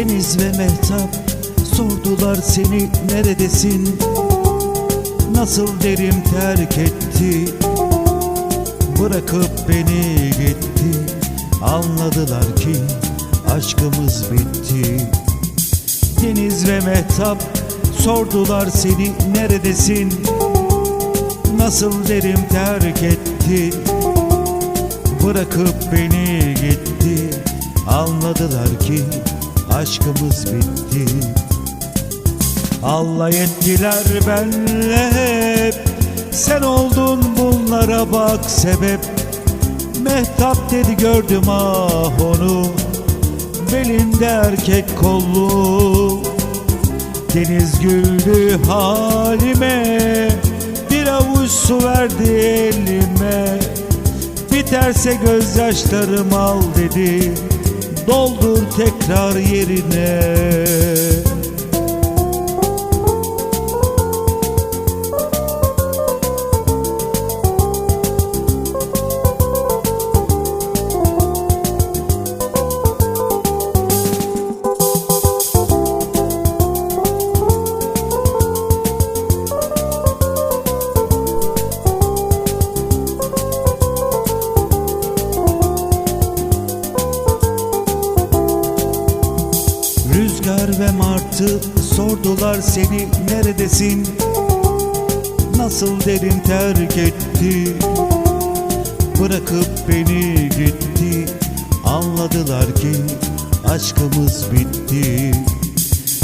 Deniz ve Mehtap sordular seni neredesin? Nasıl derim terk etti? Bırakıp beni gitti. Anladılar ki aşkımız bitti. Deniz ve Mehtap sordular seni neredesin? Nasıl derim terk etti? Bırakıp beni gitti. Anladılar ki aşkımız bitti. Allah ettiler benle hep. Sen oldun bunlara bak sebep. Mehtap dedi gördüm ah onu. Belinde erkek kollu. Deniz güldü halime. Bir avuç su verdi elime. Biterse gözyaşlarım al dedi Doldur tekrar yerine Rüzgar ve martı sordular seni neredesin? Nasıl derin terk etti? Bırakıp beni gitti. Anladılar ki aşkımız bitti.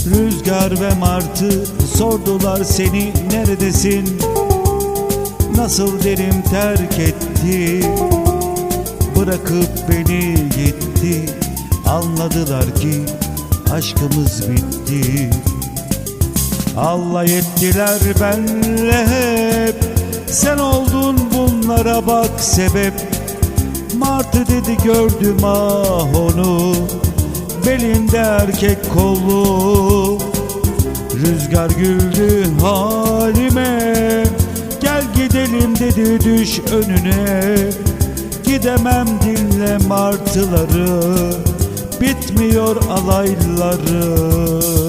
Rüzgar ve martı sordular seni neredesin? Nasıl derim terk etti? Bırakıp beni gitti. Anladılar ki aşkımız bitti. Allah ettiler benle hep. Sen oldun bunlara bak sebep. Martı dedi gördüm ah onu. Belinde erkek kollu Rüzgar güldü halime. Gel gidelim dedi düş önüne. Gidemem dinle martıları Bitmiyor alayları